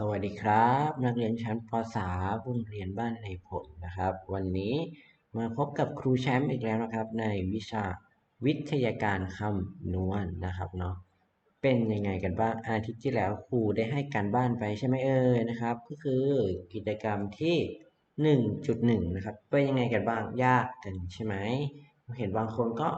สวัสดีครับ นักเรียนชั้นป .3 โรงเรียนบ้านในผลนะครับ วันนี้มาพบกับครูแชมป์อีกแล้วนะครับ ในวิชาวิทยาการคำนวณนะครับเนาะเป็นยังไงกันบ้างอาทิตย์ที่แล้วครูได้ให้การบ้านไปใช่ไหมเอ่ยนะครับ ก็คือกิจกรรมที่ 1.1 นะครับเป็นยังไงกันบ้างยากกันใช่ไหมเห็นบางคนก็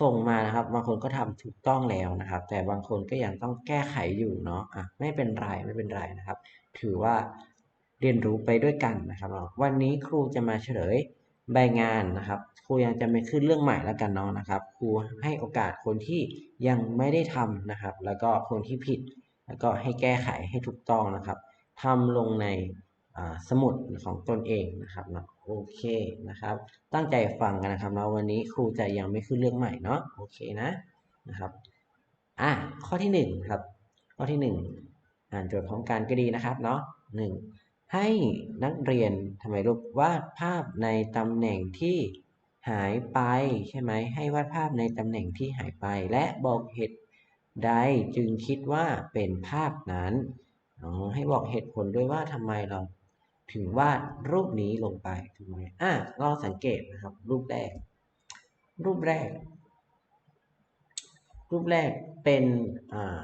ส่งมานะครับ บางคนก็ทำถูกต้องแล้วนะครับ แต่บางคนก็ยังต้องแก้ไขอยู่เนาะอะไม่เป็นไรไม่เป็นไรนะครับ ถือว่าเรียนรู้ไปด้วยกันนะครับวันนี้ครูจะมาเฉลยใบงานนะครับ ครูยังจะไม่ขึ้นเรื่องใหม่แล้วกันเนาะนะครับ ครูให้โอกาสคนที่ยังไม่ได้ทำนะครับ แล้วก็คนที่ผิด แล้วก็ให้แก้ไขให้ถูกต้องนะครับทำลงใน สมุดของตนเองนะครับเนาะโอเคนะครับ ตั้งใจฟังกันนะครับเนาะวันนี้ครูจะยังไม่ขึ้นเรื่องใหม่เนาะโอเคนะนะครับอะข้อที่หนึ่งครับ ข้อที่หนึ่งอ่านโจทย์พร้อมกันก็ดีนะครับเนาะหนึ่งให้นักเรียนทำไมลูกวาดภาพในตำแหน่งที่หายไปใช่ไหมให้วาดภาพในตำแหน่งที่หายไป และบอกเหตุใดจึงคิดว่าเป็นภาพนั้นอ๋อให้บอกเหตุผลด้วยว่าทำไมเรา ถึงวาดรูปนี้ลงไปถูกไหมอะลองสังเกตนะครับ รูปแรก รูปแรก รูปแรกเป็นอ่า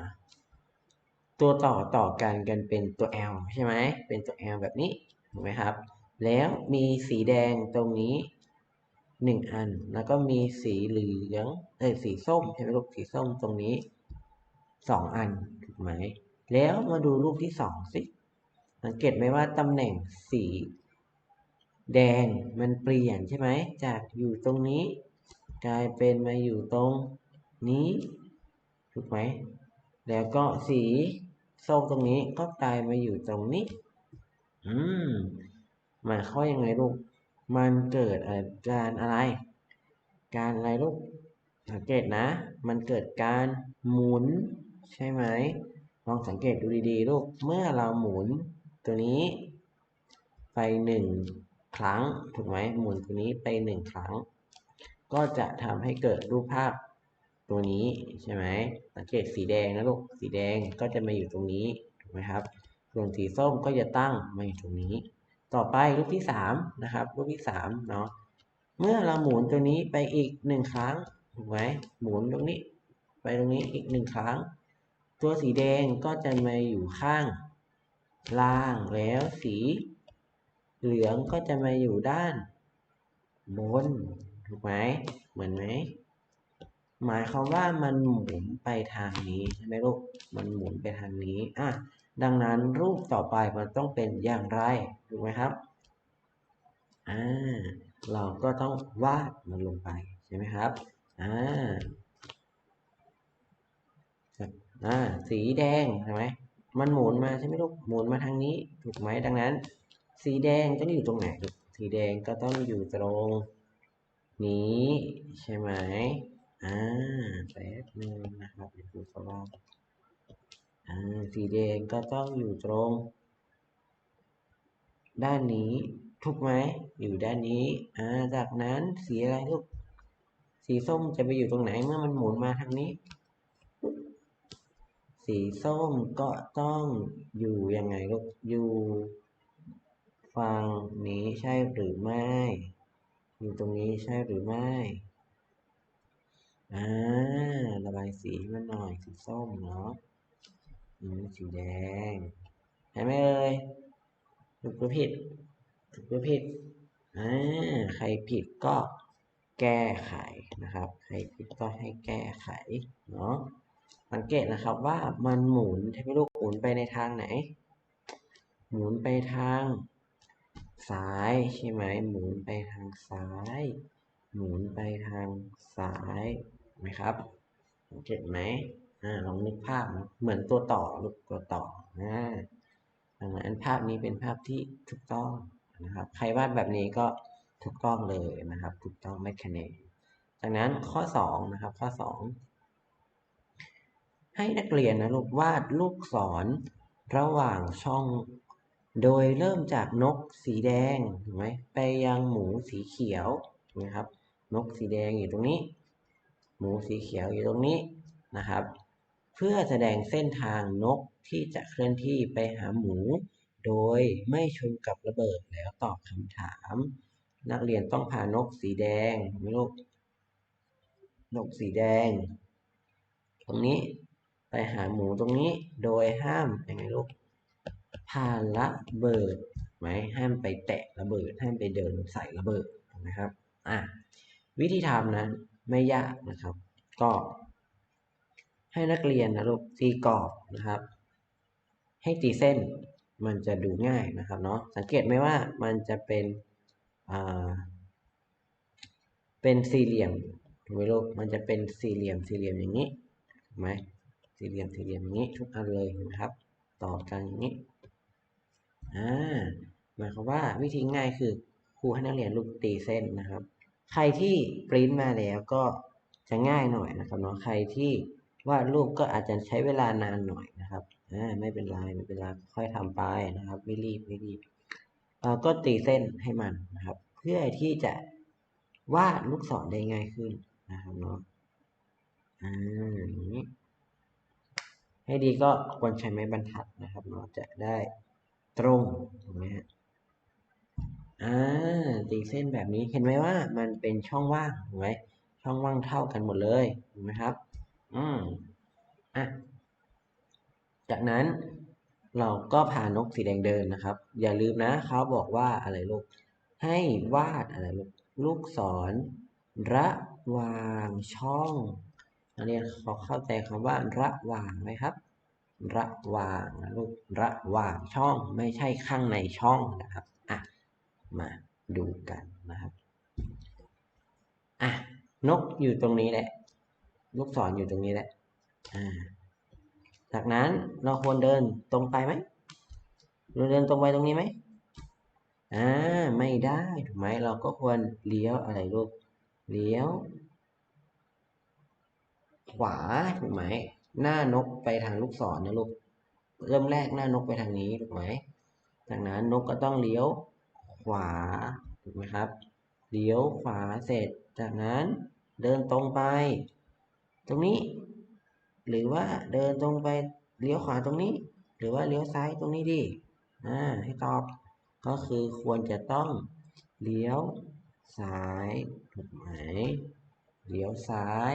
ตัวต่อต่อกันกันเป็นตัว L ใช่ไหมเป็นตัว L แบบนี้ถูกไหมครับ แล้วมีสีแดงตรงนี้หนึ่งอัน แล้วก็มีสีเหลืองเอ้ยสีส้มใช่ไหมลูกสีส้มตรงนี้สองอันถูกไหมแล้วมาดูรูปที่สองสิ สังเกตไหมว่าตำแหน่งสี แดงมันเปลี่ยนใช่ไหม จากอยู่ตรงนี้ กลายเป็นมาอยู่ตรงนี้ถูกไหม แล้วก็สีส้มตรงนี้ก็กลายมาอยู่ตรงนี้ อืมหมายข้อยังไงลูก มันเกิดอาการอะไร การอะไรลูก สังเกตนะ มันเกิดการหมุนใช่ไหมลองสังเกตดูดีๆ ลูก เมื่อเราหมุน ตัวนี้ไปหนึ่งครั้งถูกไหมหมุนตัวนี้ไปหนึ่งครั้ง ก็จะทำให้เกิดรูปภาพตัวนี้ใช่ไหมสังเกตสีแดงนะลูกสีแดงก็จะมาอยู่ตรงนี้ถูกไหมครับส่วนสีส้มก็จะตั้งมาอยู่ตรงนี้ ต่อไปรูปที่สามนะครับรูปที่สามเนาะเมื่อเราหมุนตัวนี้ไปอีกหนึ่งครั้งถูกไหมหมุนตรงนี้ ไปตรงนี้อีกหนึ่งครั้ง ตัวสีแดงก็จะมาอยู่ข้าง ล่างแล้วสี เหลืองก็จะมาอยู่ด้านบนถูกไหมเหมือนไหมหมายความว่ามันหมุนไปทางนี้ใช่ไหมลูกมันหมุนไปทางนี้อะดังนั้นรูปต่อไปมันต้องเป็นอย่างไรถูกไหมครับอ่าเราก็ต้องวาดมันลงไปใช่ไหมครับอ่าอ่าสีแดงใช่ไหม มันหมุนมาใช่ไหมลูกหมุนมาทางนี้ถูกไหมดังนั้น สีแดงต้องอยู่ตรงไหนลูกสีแดงก็ต้องอยู่ตรง นี้ใช่ไหมอ่าแป๊บนึงนะครับเดี๋ยวครูจะลองอ่าสีแดงก็ต้องอยู่ตรง ด้านนี้ถูกไหมอยู่ด้านนี้อ่าจากนั้นสีอะไรลูกสีส้มจะไปอยู่ตรงไหนเมื่อมันหมุนมาทางนี้ สีส้มก็ต้องอยู่ยังไงลูกอยู่ฝั่งนี้ใช่หรือไม่ อยู่ตรงนี้ใช่หรือไม่อ่าระบายสีมันหน่อยสีส้มเนาะอืมสีแดงเห็นไหมเอ่ยถูกหรือผิดถูกหรือผิดอ่าใครผิดก็แก้ไขนะครับ ใครผิดก็ให้แก้ไขเนาะ สังเกตนะครับว่ามันหมุนใช่ไหมลูกหมุนไปในทางไหน หมุนไปทางซ้ายใช่ไหมหมุนไปทางซ้าย หมุนไปทางซ้ายไหมครับสังเกตไหมอ่าลองนึกภาพเหมือนตัวต่อลูกตัวต่อนะดังนั้นภาพนี้เป็นภาพที่ถูกต้องนะครับ ใครวาดแบบนี้ก็ถูกต้องเลยนะครับ ถูกต้องไม่คะแนนจากนั้นข้อสองนะครับ ข้อสอง ให้นักเรียนนะลูกวาดลูกศรระหว่างช่อง โดยเริ่มจากนกสีแดงถูกไหมไปยังหมูสีเขียวนะครับ นกสีแดงอยู่ตรงนี้ หมูสีเขียวอยู่ตรงนี้นะครับ เพื่อแสดงเส้นทางนกที่จะเคลื่อนที่ไปหาหมู โดยไม่ชนกับระเบิดแล้วตอบคำถาม นักเรียนต้องพานกสีแดงลูกนกสีแดง ตรงนี้ ไปหาหมูตรงนี้โดยห้ามยังไงลูกพานละเบิดไหมห้ามไปแตะระเบิดห้ามไปเดินใส่ระเบิดถูกไหมครับอะวิธีทำนั้นไม่ยากนะครับ ก็ให้นักเรียนนะลูกตีกรอบนะครับ ให้ตีเส้นมันจะดูง่ายนะครับเนาะสังเกตไหมว่ามันจะเป็นอ่าเป็นสี่เหลี่ยมถูกไหมลูกมันจะเป็นสี่เหลี่ยมสี่เหลี่ยมอย่างนี้ถูกไหม สี่เหลี่ยมสี่เหลี่ยมอย่างนี้ทุกอันเลยนะครับ ต่อกันอย่างนี้อ่าหมายความว่าวิธีง่ายคือครูให้นักเรียนลูกตีเส้นนะครับ ใครที่ปริ้นมาแล้วก็จะง่ายหน่อยนะครับเนาะใครที่วาดรูปก็อาจจะใช้เวลานานหน่อยนะครับอ่าไม่เป็นไรไม่เป็นไรค่อยทำไปนะครับ ไม่รีบไม่รีบเราก็ตีเส้นให้มันนะครับ เพื่อที่จะวาดลูกศรได้ง่ายขึ้นนะครับเนาะอ่าอย่างนี้ ให้ดีก็ควรใช้ไม้บรรทัดนะครับเนาะจะได้ตรงถูกไหมฮะอ่าตีเส้นแบบนี้เห็นไหมว่ามันเป็นช่องว่างถูกไหมช่องว่างเท่ากันหมดเลยถูกไหมครับ อืมอะจากนั้นเราก็พานกสีแดงเดินนะครับ อย่าลืมนะเขาบอกว่าอะไรลูกให้วาดอะไรลูกลูกศรระหว่างช่อง นักเรียนเขาเข้าใจคำว่าระหว่างไหมครับ ระหว่างนะลูกระหว่างช่องไม่ใช่ข้างในช่องนะครับอะมาดูกันนะครับอะนกอยู่ตรงนี้แหละ ลูกศรออยู่ตรงนี้แหละอ่าจากนั้นเราควรเดินตรงไปไหมเราเดินตรงไปตรงนี้ไหมอ่าไม่ได้ถูกไหมเราก็ควรเลี้ยวอะไรลูกเลี้ยว ขวาถูกไหมหน้านกไปทางลูกศรนะลูกเริ่มแรกหน้านกไปทางนี้ถูกไหมจากนั้นนกก็ต้องเลี้ยวขวาถูกไหมครับเลี้ยวขวาเสร็จ จากนั้นเดินตรงไป ตรงนี้ หรือว่าเดินตรงไปเลี้ยวขวาตรงนี้ หรือว่าเลี้ยวซ้ายตรงนี้ดีอ่าให้ตอบก็คือควรจะต้องเลี้ยวซ้ายถูกไหมเลี้ยวซ้าย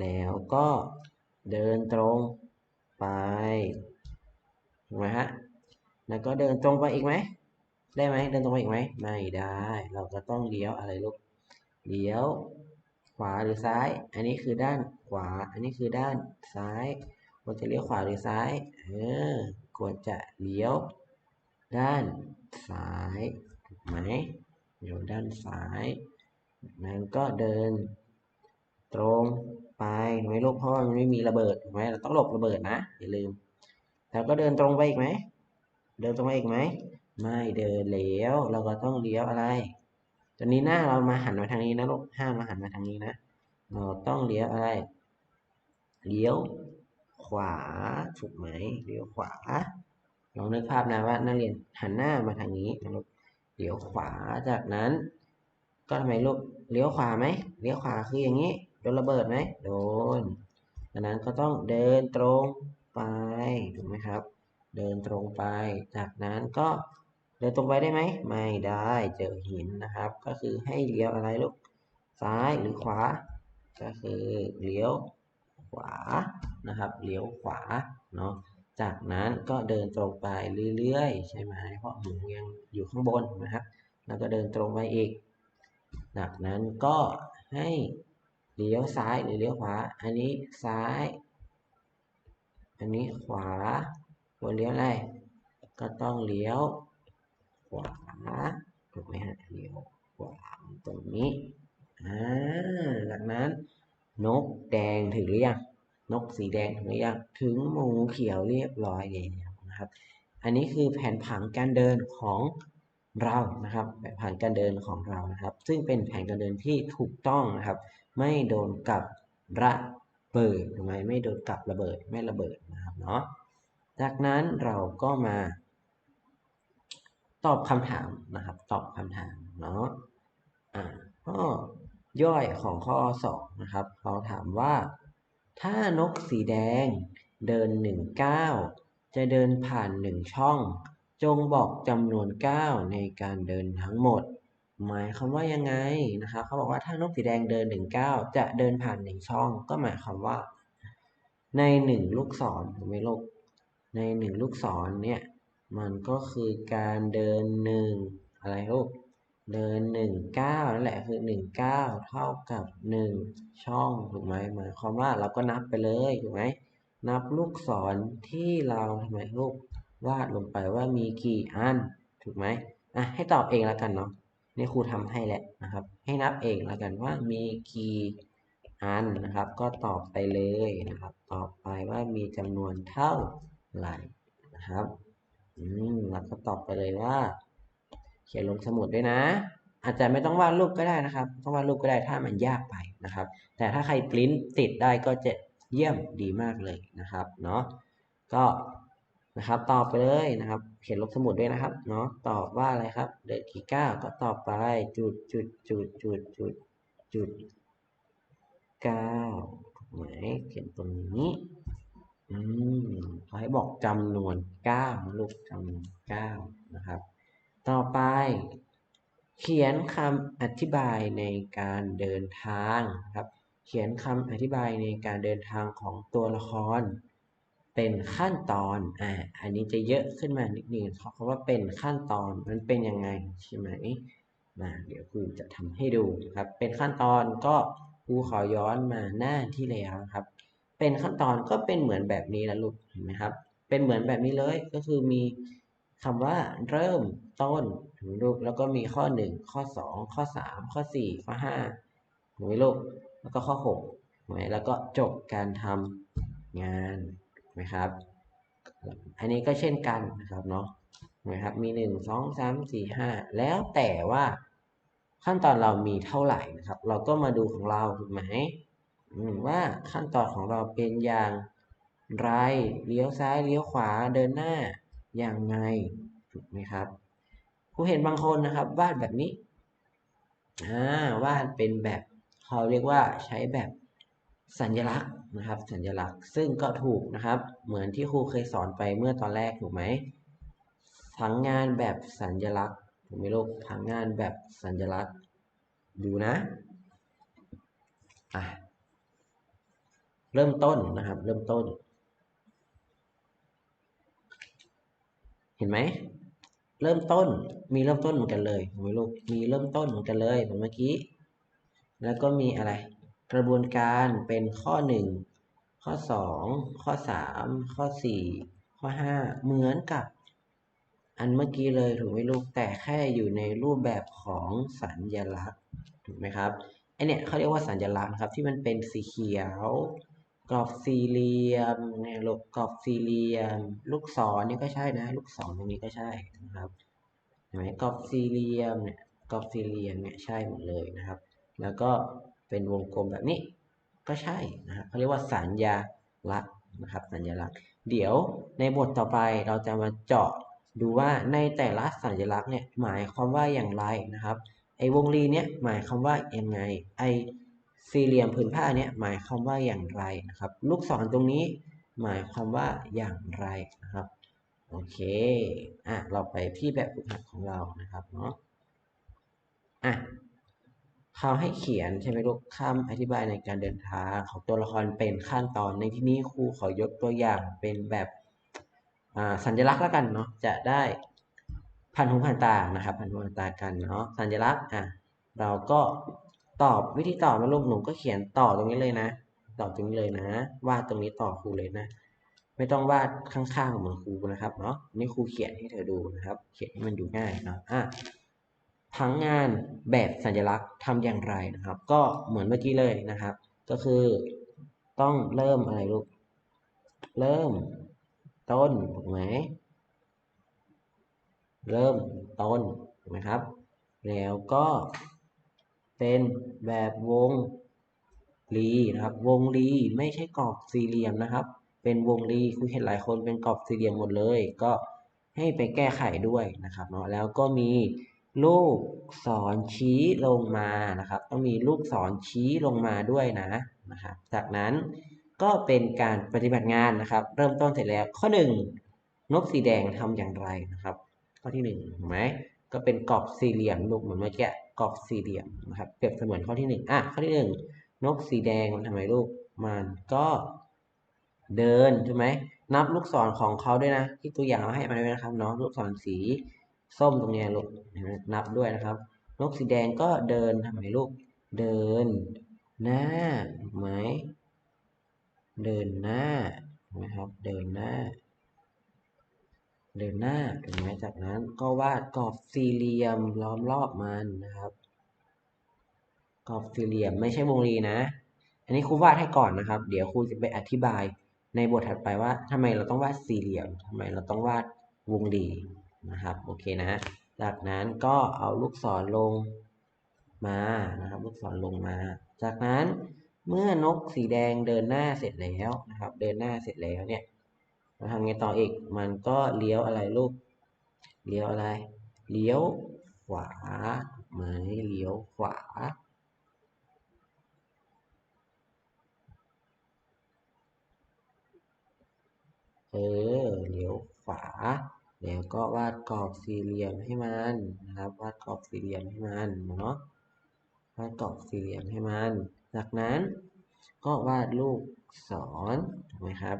แล้วก็เดินตรงไปถูกไหมฮะ แล้วก็เดินตรงไปอีกไหม ได้ไหม เดินตรงไปอีกไหม ไม่ได้ เราก็ต้องเลี้ยวอะไรลูก เลี้ยว ขวาหรือซ้าย อันนี้คือด้านขวา อันนี้คือด้านซ้ายควรจะเลี้ยวขวาหรือซ้าย เออ ควรจะเลี้ยว ด้านซ้ายถูกไหมเลี้ยวด้านซ้าย นั้นก็เดินตรง ไปถูกไหมลูกเพราะมันไม่มีระเบิดถูกไหมเราต้องหลบระเบิดนะอย่าลืม แล้วก็เดินตรงไปอีกไหมเดินตรงไปอีกไหมไม่เดินแล้วเราก็ต้องเลี้ยวอะไรตอนนี้หน้าเรามาหันมาทางนี้นะลูกห้ามมาหันมาทางนี้นะเราต้องเลี้ยวอะไร เลี้ยวขวาถูกไหมเลี้ยวขวาลองนึกภาพนะว่านักเรียนหันหน้ามาทางนี้นะลูกเลี้ยวขวาจากนั้น ก็ทำไมลูกเลี้ยวขวาไหมเลี้ยวขวาคืออย่างนี้ โดนระเบิดไหมโดนดังนั้นก็ต้องเดินตรงไปถูกไหมครับ เดินตรงไป จากนั้นก็เดินตรงไปได้ไหมไม่ได้เจอหินนะครับ ก็คือให้เลี้ยวอะไรลูกซ้ายหรือขวา ก็คือเลี้ยวขวานะครับเลี้ยวขวาเนาะจากนั้นก็เดินตรงไปเรื่อยๆ ใช่ไหมเพราะหมูยังอยู่ข้างบนนะครับ แล้วก็เดินตรงไปอีกจากนั้นก็ให้ เลี้ยวซ้ายหรือเลี้ยวขวา อันนี้ซ้าย อันนี้ขวาควรเลี้ยวอะไร ก็ต้องเลี้ยว ขวา ถูกไหมฮะ เลี้ยวขวาตรงนี้ อ่าจากนั้น นกแดงถึงหรือยัง นกสีแดงถึงหรือยัง ถึงหมูเขียวเรียบร้อยแล้วนะครับ อันนี้คือแผนผังการเดินของ เรานะครับแผนผังการเดินของเรานะครับ ซึ่งเป็นแผนการเดินที่ถูกต้องนะครับ ไม่โดนกับระเบิดถูกไหมไม่โดนกับระเบิดไม่ระเบิดนะครับเนาะจากนั้นเราก็มาตอบคำถามนะครับ ตอบคำถามเนาะอ่าข้อย่อยของข้อสองนะครับเขาถามว่า ถ้านกสีแดงเดินหนึ่งก้าวจะเดินผ่านหนึ่งช่อง จงบอกจำนวนก้าวในการเดินทั้งหมด หมายความว่ายังไงนะครับเขาบอกว่าถ้านกสีแดงเดินหนึ่งก้าวจะเดินผ่านหนึ่งช่อง ก็หมายความว่า ในหนึ่งลูกศรถูกไหมลูกในหนึ่งลูกศรเนี่ยมันก็คือการเดินหนึ่งอะไรลูกเดินหนึ่งก้านั่นแหละคือหนึ่งก้าเท่ากับหนึ่งช่องถูกไหมหมายความว่าเราก็นับไปเลยถูกไหมนับลูกศรที่เราทำไมลูก วาดลงไปว่ามีกี่อันถูกไหมอะให้ตอบเองแล้วกันเนาะนี่ครูทำให้แหละนะครับ ให้นับเองแล้วกันว่ามีกี่อันนะครับ ก็ตอบไปเลยนะครับ ตอบไปว่ามีจำนวนเท่าไหร่นะครับอืมแล้วก็ตอบไปเลยว่า เขียนลงสมุดด้วยนะ อาจจะไม่ต้องวาดรูปก็ได้นะครับต้องวาดรูปก็ได้ถ้ามันยากไปนะครับ แต่ถ้าใครปริ้นติดได้ก็จะเยี่ยมดีมากเลยนะครับเนาะก็ นะครับ ตอบไปเลยนะครับ เขียนลงสมุดด้วยนะครับ เนาะตอบว่าอะไรครับ เดินกี่ก้าก็ตอบไปจุดจุดจุดจุดจุดจุดเก้าถูกไหมเขียนตรงนี้อืมเขาให้บอกจำนวนเก้าลูกจำนวนเก้านะครับ ต่อไป เขียนคำอธิบายในการเดินทางครับ เขียนคำอธิบายในการเดินทางของตัวละคร เป็นขั้นตอนอ่าอันนี้จะเยอะขึ้นมานิดนึงเพราะว่าเป็นขั้นตอนมันเป็นยังไงใช่ไหมมาเดี๋ยวครูจะทำให้ดูครับ เป็นขั้นตอนก็ครูขอย้อนมาหน้าที่แล้วครับ เป็นขั้นตอนก็เป็นเหมือนแบบนี้แล้วลูกเห็นไหมครับ เป็นเหมือนแบบนี้เลยก็คือมีคำว่าเริ่มต้นถูกลูกแล้วก็มีข้อ 1 ข้อ 2 ข้อ 3 ข้อ 4 ข้อ5ถูกไหมลูกแล้วก็ข้อ6ถูกไหมแล้วก็จบการทำงาน ถูกไหมครับ อันนี้ก็เช่นกันนะครับเนาะถูกไหมครับมี 1 2 3 4 5 แล้วแต่ว่าขั้นตอนเรามีเท่าไหร่นะครับ เราก็มาดูของเราถูกไหมว่าขั้นตอนของเราเป็นอย่างไรเลี้ยวซ้ายเลี้ยวขวาเดินหน้าอย่างไงถูกไหมครับผู้เห็นบางคนนะครับ วาดแบบนี้อ่าวาดเป็นแบบเขาเรียกว่าใช้แบบสัญลักษณ์ นะครับ สัญลักษณ์ซึ่งก็ถูกนะครับ เหมือนที่ครูเคยสอนไปเมื่อตอนแรกถูกไหมทั้งงานแบบสัญลักษณ์ถูกไหมลูกทั้งงานแบบสัญลักษณ์ดูนะอะเริ่มต้นนะครับ เริ่มต้น เห็นไหมเริ่มต้นมีเริ่มต้นเหมือนกันเลยเห็นไหมลูกมีเริ่มต้นเหมือนกันเลยเหมือนเมื่อกี้ แล้วก็มีอะไร กระบวนการเป็นข้อ 1 ข้อ 2 ข้อ 3 ข้อ 4 ข้อ 5 เหมือนกับอันเมื่อกี้เลยถูกไหมลูกแต่แค่อยู่ในรูปแบบของสัญลักษณ์ถูกไหมครับไอเนี่ยเขาเรียกว่าสัญลักษณ์ครับที่มันเป็นสีเขียวกรอบสี่เหลี่ยมเนี่ยลูกกรอบสี่เหลี่ยม ลูกศรนี่ก็ใช่นะ ลูกศรตรงนี้ก็ใช่นะครับเห็นไหมกรอบสี่เหลี่ยมเนี่ยกรอบสี่เหลี่ยมเนี่ยใช่หมดเลยนะครับ แล้วก็ เป็นวงกลมแบบนี้ ก็ใช่นะครับเขาเรียกว่าสัญญาลักษณ์นะครับสัญลักษณ์ เดี๋ยวในบทต่อไปเราจะมาเจาะดูว่าในแต่ละสัญลักษณ์เนี่ยหมายความว่าอย่างไรนะครับไอ้วงรีเนี่ยหมายความว่ายังไงไอ้สี่เหลี่ยมผืนผ้าเนี่ยหมายความว่าอย่างไรนะครับ ลูกศรตรงนี้หมายความว่าอย่างไรนะครับโอเคอะเราไปที่แบบฝึกหัดของเรานะครับเนาะอะ เขาให้เขียนใช่ไหมลูกคำอธิบายในการเดินทางของตัวละครเป็นขั้นตอนในที่นี้ครูขอยกตัวอย่างเป็นแบบสัญลักษณ์แล้วกันเนาะจะได้พันหูพันตานะครับพันหูพันตากันเนาะสัญลักษณ์อะเราก็ตอบวิธีตอบนะลูกหนูก็เขียนต่อตรงนี้เลยนะตอบตรงนี้เลยนะวาดตรงนี้ต่อครูเลยนะ ไม่ต้องวาดข้างๆเหมือนครูนะครับเนาะนี่ครูเขียนให้เธอดูนะครับ เขียนให้มันดูง่ายเนาะอะ ทั้งงานแบบสัญลักษณ์ทำอย่างไรนะครับ ก็เหมือนเมื่อกี้เลยนะครับ ก็คือต้องเริ่มอะไรลูกเริ่มต้นถูกไหมเริ่มต้นถูกไหมครับ แล้วก็เป็นแบบวงรีนะครับ วงรีไม่ใช่กรอบสี่เหลี่ยมนะครับ เป็นวงรีคุณเห็นหลายคนเป็นกรอบสี่เหลี่ยมหมดเลย ก็ให้ไปแก้ไขด้วยนะครับเนาะแล้วก็มี ลูกศรชี้ลงมานะครับ ต้องมีลูกศรชี้ลงมาด้วยนะนะครับ จากนั้นก็เป็นการปฏิบัติงานนะครับ เริ่มต้นเสร็จแล้วข้อหนึ่งนกสีแดงทำอย่างไรนะครับ ข้อที่หนึ่งถูกไหมก็เป็นกรอบสี่เหลี่ยมลูกเหมือนเมื่อกี้กรอบสี่เหลี่ยมนะครับเปรียบเสมือนข้อที่หนึ่งอะข้อที่หนึ่งนกสีแดงมันทำไมลูกมันก็เดินใช่ไหมนับลูกศรของเขาด้วยนะ ที่ตัวอย่างมาให้มาด้วยนะครับเนาะลูกศรสี ส้มตรงนี้ลูกนับด้วยนะครับ นกสีแดงก็เดินทำไมลูก เดิน หน้าถูกไหมเดินหน้านะครับ เดินหน้า เดินหน้าถูกไหมจากนั้นก็วาดกรอบสี่เหลี่ยมล้อมรอบมันนะครับ กรอบสี่เหลี่ยมไม่ใช่วงรีนะ อันนี้ครูวาดให้ก่อนนะครับ เดี๋ยวครูจะไปอธิบายในบทถัดไปว่าทำไมเราต้องวาดสี่เหลี่ยมทำไมเราต้องวาดวงรี นะครับโอเคนะจากนั้นก็เอาลูกศรลงมานะครับ ลูกศรลงมา จากนั้นเมื่อนกสีแดงเดินหน้าเสร็จแล้วนะครับ เดินหน้าเสร็จแล้วเนี่ยเราทำไงต่ออีกมันก็เลี้ยวอะไรลูกเลี้ยวอะไร เลี้ยวขวาไหมเลี้ยวขวาเออเลี้ยวขวา แล้วก็วาดกรอบสี่เหลี่ยมให้มันนะครับ วาดกรอบสี่เหลี่ยมให้มันเนาะวาดกรอบสี่เหลี่ยมให้มัน จากนั้นก็วาดลูกศรถูกไหมครับ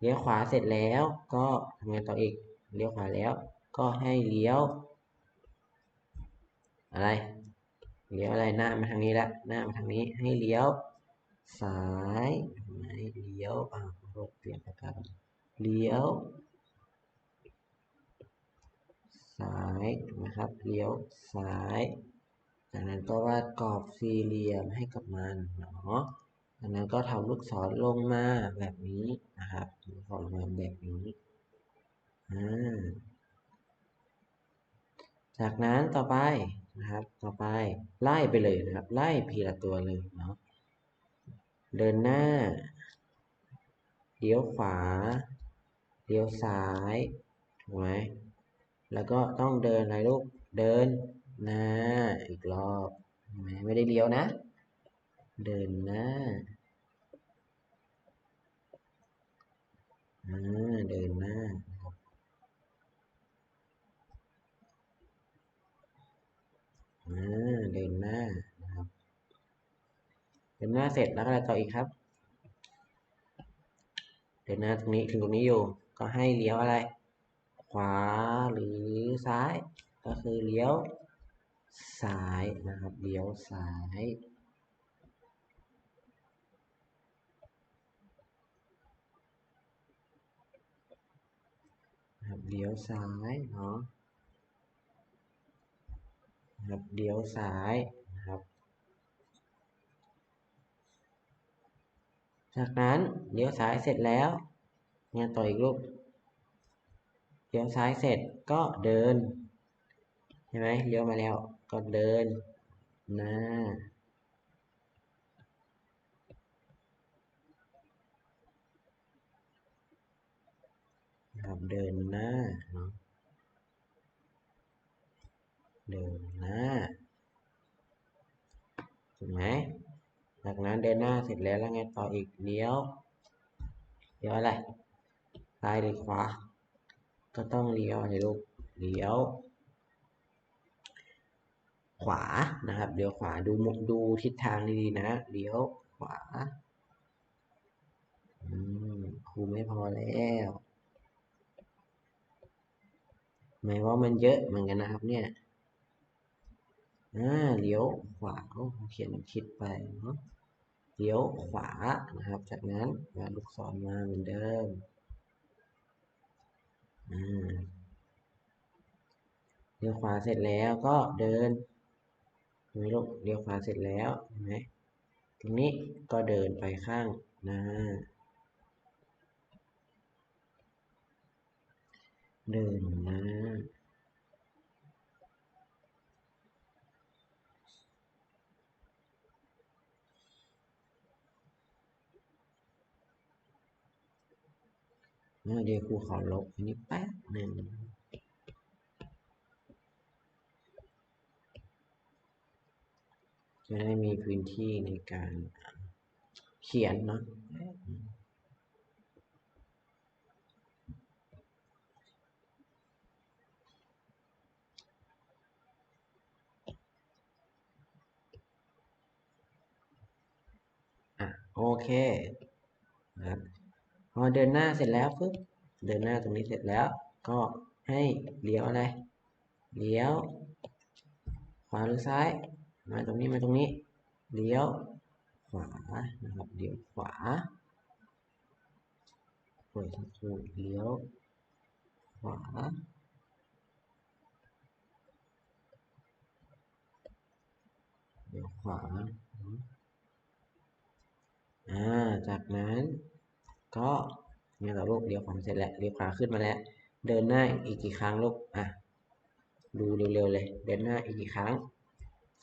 เลี้ยวขวาเสร็จแล้วก็ทำไงต่ออีกเลี้ยวขวาแล้ว ก็ให้เลี้ยว อะไรเลี้ยวอะไรหน้ามาทางนี้ละหน้ามาทางนี้ให้เลี้ยวซ้ายไหมเลี้ยวอ่ารถเปลี่ยนประการเลี้ยว ซ้ายถูกไหมครับเลี้ยวซ้ายจากนั้นก็วาดกรอบสี่เหลี่ยมให้กับมันเนาะจากนั้นก็ทำลูกศรลงมาแบบนี้นะครับลูกศรลงมาแบบนี้อ่าจากนั้นต่อไปนะครับ ต่อไปไล่ไปเลยนะครับ ไล่พีละตัวเลยเนาะเดินหน้าเลี้ยวขวาเลี้ยวซ้ายถูกไหม แล้วก็ต้องเดินอะไรลูก เดินหน้าอีกรอบ ไม่ไม่ได้เลี้ยวนะ เดินหน้าอ่าเดินหน้านะครับอ่าเดินหน้านะครับ เดินหน้าเสร็จแล้วก็อะไรต่ออีกครับ เดินหน้าตรงนี้ถึงตรงนี้อยู่ ก็ให้เลี้ยวอะไร ขวาหรือซ้าย ก็คือเลี้ยวซ้ายนะครับเลี้ยวซ้ายครับเลี้ยวซ้ายเนาะครับเลี้ยวซ้ายนะครับจากนั้นเลี้ยวซ้ายเสร็จแล้วงานต่ออีกลูก เลี้ยวซ้ายเสร็จก็เดินใช่ไหมเลี้ยวมาแล้วก็เดินหน้านะครับเดินหน้าเนาะเดินหน้าถูกไหมจากนั้นเดินหน้าเสร็จแล้วแล้วไงต่ออีกเลี้ยวเลี้ยวอะไรซ้ายหรือขวา ก็ต้องเลี้ยวอะไรลูกเลี้ยว ขวานะครับเลี้ยวขวาดูมุมดูทิศทางดีๆนะเลี้ยวขวาอืมครูไม่พอแล้วหมายว่ามันเยอะเหมือนกันนะครับ เนี่ยอ่าเลี้ยวขวาเขียนคิดไปเนาะเลี้ยวขวานะครับ จากนั้นวาลูกศรมาเหมือนเดิม เลี้ยวขวาเสร็จแล้วก็เดินเห็นไหมลูกเลี้ยวขวาเสร็จแล้วเห็นไหมตรงนี้ก็เดินไปข้างหน้า เดินหน้า เดี๋ยวครูขอลบอันนี้แป๊บหนึ่งจะได้มีพื้นที่ในการเขียนเนาะโอเคครับ พอเดินหน้าเสร็จแล้วปุ๊บเดินหน้าตรงนี้เสร็จแล้ว ก็ให้เลี้ยวอะไรเลี้ยวขวาหรือซ้าย มาตรงนี้มาตรงนี้ เลี้ยวขวานะครับเลี้ยวขวาเปิดทั้งคู่เลี้ยวขวาเลี้ยวขวาอ่าจากนั้น ก็เนี่ยเราลูกเลี้ยวขวาเสร็จแล้วเลี้ยวขวาขึ้นมาแล้ว เดินหน้าอีกกี่ครั้งลูกอะดูเร็วๆเลย เดินหน้าอีกกี่ครั้ง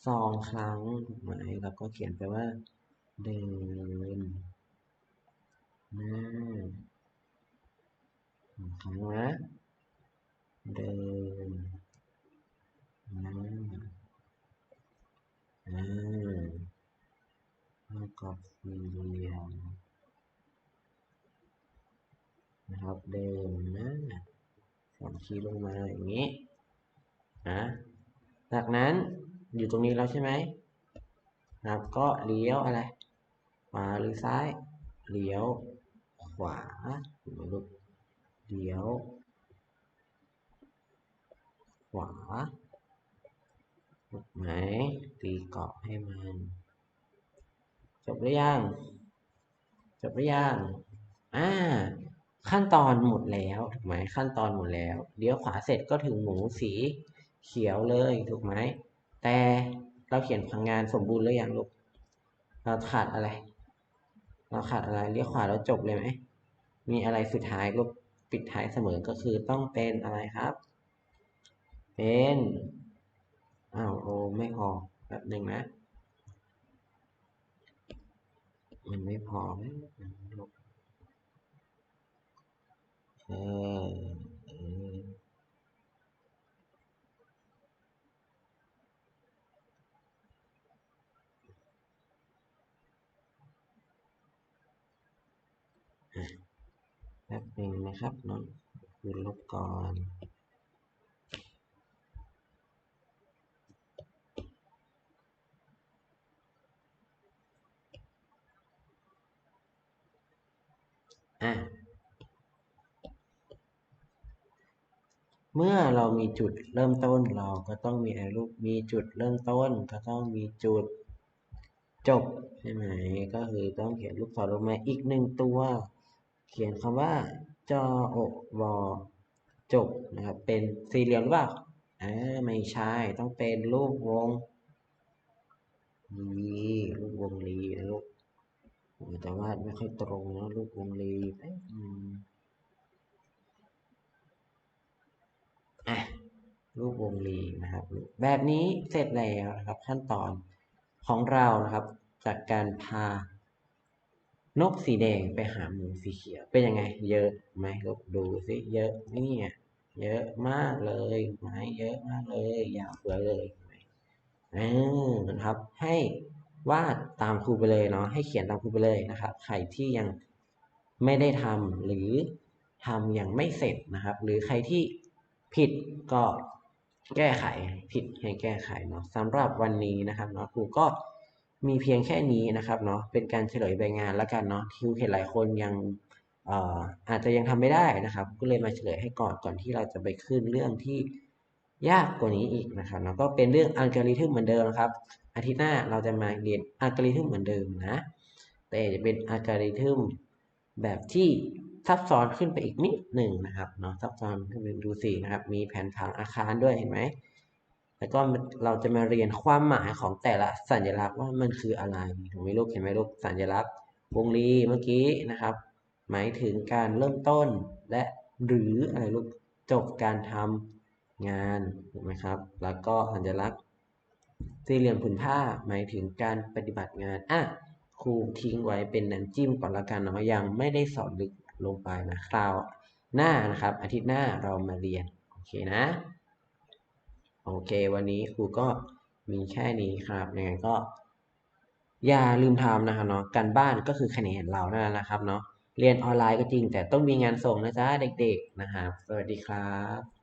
สองครั้งถูกไหมเราก็เขียนไปว่า เดินหน้าสองครั้งนะเดินหน้าอ่าแล้วก็สี่เหลี่ยม นะครับเดินหน้าสองขีลงมาอย่างนี้นะจากนั้นอยู่ตรงนี้แล้วใช่ไหมนะครับก็เลี้ยวอะไรขวาหรือซ้าย เลี้ยว ขวาถูกไหมลูกเลี้ยว ขวาถูกไหมตีเกาะให้มัน จบหรือยัง จบหรือยังอ่า ขั้นตอนหมดแล้วถูกไหมขั้นตอนหมดแล้วเลี้ยวขวาเสร็จก็ถึงหมูสีเขียวเลยถูกไหมแต่เราเขียนพลังงานสมบูรณ์หรือยังลูกเราขาดอะไร เราขาดอะไรเลี้ยวขวาเราจบเลยไหมมีอะไรสุดท้ายลูกปิดท้ายเสมอก็คือต้องเป็นอะไรครับ เป็นอ้าวโอไม่พอแบบหนึ่งนะ มันไม่พอไหมลูก แป๊บหนึ่งนะครับน้องคือลบก่อนอะ เมื่อเรามีจุดเริ่มต้นเราก็ต้องมีอะไรลูกมีจุดเริ่มต้นก็ต้องมีจุดจบใช่ไหมก็คือต้องเขียนลูกศรลงมาอีกหนึ่งตัว เขียนคำว่าจออกวอจบนะครับเป็นสี่เหลี่ยมหรือเปล่าอ่าไม่ใช่ต้องเป็นรูปวงลีรูปวงลีนะลูกแต่ว่าไม่ค่อยตรงนะรูปวงลีแป๊บนึง อะ รูปวงรีนะครับ แบบนี้เสร็จแล้วนะครับขั้นตอนของเรานะครับ จากการพานกสีแดงไปหาหมูสีเขียวเป็นยังไง เยอะไหมลูกดูสิเยอะนี่อะเยอะมากเลยไหมเยอะมากเลยยาวเฟือเลยไหมเออนะครับ ให้วาดตามครูไปเลยเนาะให้เขียนตามครูไปเลยนะครับใครที่ยังไม่ได้ทำหรือทำยังไม่เสร็จนะครับ หรือใครที่ผิดก็ แก้ไขผิดให้แก้ไขเนาะสำหรับวันนี้นะครับเนาะครูก็มีเพียงแค่นี้นะครับเนาะเป็นการเฉลยใบงานแล้วกันเนาะที่เห็นหลายคนยังเอ่อาจจะยังทำไม่ได้นะครับ ก็เลยมาเฉลยให้ก่อนก่อนที่เราจะไปขึ้นเรื่องที่ยากกว่านี้อีกนะครับเนาะก็เป็นเรื่องอัลกอริทึมเหมือนเดิมนะครับ อาทิตย์หน้าเราจะมาเรียนอัลกอริทึมเหมือนเดิมนะ แต่จะเป็นอัลกอริทึมแบบที่ ซับซ้อนขึ้นไปอีกนิดหนึ่งนะครับเนาะซับซ้อนขึ้นไปดูสินะครับ มีแผนผังอาคารด้วยเห็นไหมแล้วก็เราจะมาเรียนความหมายของแต่ละสัญลักษณ์ว่ามันคืออะไรถูกไหมลูกเห็นไหมลูกสัญลักษณ์ วงรีเมื่อกี้นะครับ หมายถึงการเริ่มต้นและหรืออะไรลูกจบการทำงานถูกไหมครับ แล้วก็สัญลักษณ์สี่เหลี่ยมผืนผ้าหมายถึงการปฏิบัติงานอะครูทิ้งไว้เป็นน้ำจิ้มก่อนละกันเนาะยังไม่ได้สอนลึก ลงไปนะคราวหน้านะครับ อาทิตย์หน้าเรามาเรียน โอเคนะ โอเค วันนี้ครูก็มีแค่นี้ครับยังไงก็ อย่าลืมทำนะครับเนาะการบ้านก็คือคะแนนเรานั่นแหละนะครับเนาะเรียนออนไลน์ก็จริง แต่ต้องมีงานส่งนะจ๊ะเด็ก ๆ นะครับ สวัสดีครับ